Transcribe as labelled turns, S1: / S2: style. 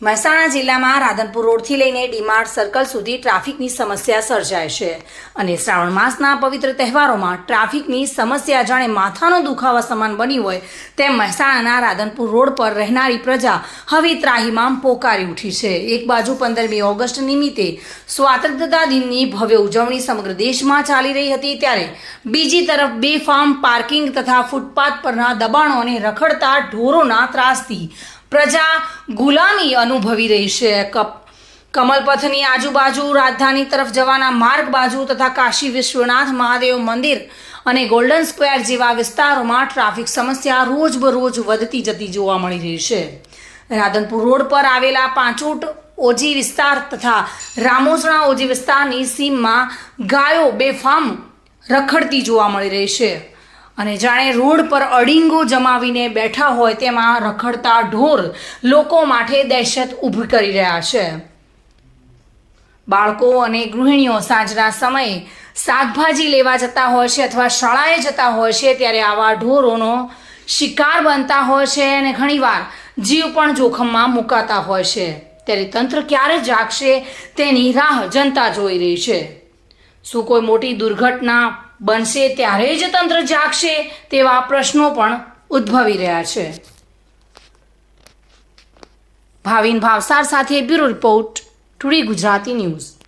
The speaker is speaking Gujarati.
S1: મહેસાણા જિલ્લામાં રાધનપુર રોડથી લઈને ડીમાર્ટ સર્કલ સુધી ટ્રાફિકની સમસ્યા સર્જાય છે અને શ્રાવણ માસના પવિત્ર તહેવારોમાં ટ્રાફિકની સમસ્યા જાણે માથાનો દુખાવા સમાન બની હોય તેમ મહેસાણાના રાધનપુર રોડ પર રહેનારી પ્રજા હવે ત્રાહીમામ પોકારી ઉઠી છે. એક બાજુ પંદરમી ઓગસ્ટ નિમિત્તે સ્વાતંત્રતા દિનની ભવ્ય ઉજવણી સમગ્ર દેશમાં ચાલી રહી હતી ત્યારે બીજી તરફ બેફામ પાર્કિંગ તથા ફૂટપાથ પરના દબાણો અને રખડતા ઢોરોના ત્રાસથી પ્રજા ગુલામી અનુભવી રહી છે. કમલપથની આજુબાજુ રાજધાની તરફ જવાના માર્ગ બાજુ તથા કાશી વિશ્વનાથ મહાદેવ મંદિર અને ગોલ્ડન સ્ક્વેર જેવા વિસ્તારોમાં ટ્રાફિક સમસ્યા રોજબરોજ વધતી જતી જોવા મળી રહી છે. રાધનપુર રોડ પર આવેલા પાંચોટ ઓજી વિસ્તાર તથા રામોસણા ઓજી વિસ્તારની સીમમાં ગાયો બેફામ રખડતી જોવા મળી રહી છે. અને જાણે રોડ પર અડીંગો જમાવીને બેઠા હોય તેમાં રખડતા ઢોર લોકો માટે દહેશત ઊભી કરી રહ્યા છે. બાળકો અને ગૃહિણીઓ સાંજના સમયે શાકભાજી લેવા જતા હોય છે અથવા શાળાએ જતા હોય છે ત્યારે આવા ઢોરોનો શિકાર બનતા હોય છે અને ઘણીવાર જીવ પણ જોખમમાં મુકાતા હોય છે. ત્યારે તંત્ર ક્યારે જાગશે તેની રાહ જનતા જોઈ રહી છે. શું કોઈ મોટી દુર્ઘટના બનશે ત્યારે જ તંત્ર જાગશે તેવા પ્રશ્નો પણ ઉદ્ભવી રહ્યા છે. ભાવિન ભાવસાર સાથે bureau report, today Gujarati news.